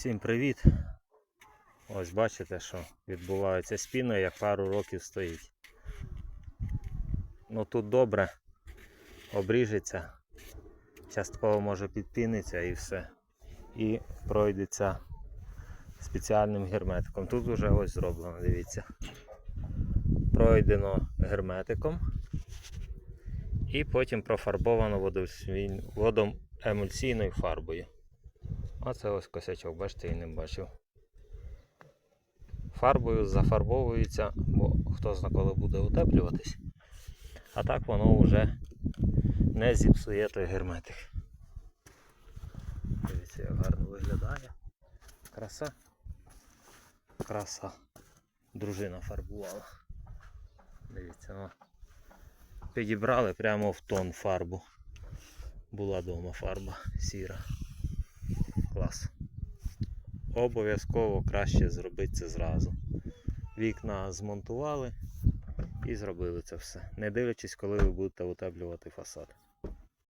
Всім привіт! Ось бачите, що відбувається з піною, як пару років стоїть. Ну тут добре, обріжеться, частково може підпіниться і все. І пройдеться спеціальним герметиком. Тут вже ось зроблено, дивіться. Пройдено герметиком і потім профарбовано водосвін- водоемульсійною фарбою. Оце ось косячок, бачите, і не бачив. Фарбою зафарбовується, бо хто зна коли буде утеплюватись. А так воно вже не зіпсує той герметик. Дивіться, як гарно виглядає. Краса. Краса. Дружина фарбувала. Дивіться, ну. Підібрали прямо в тон фарбу. Була дома фарба сіра. Клас. Обов'язково краще зробити це зразу. Вікна змонтували і зробили це все. Не дивлячись, коли ви будете утеплювати фасад.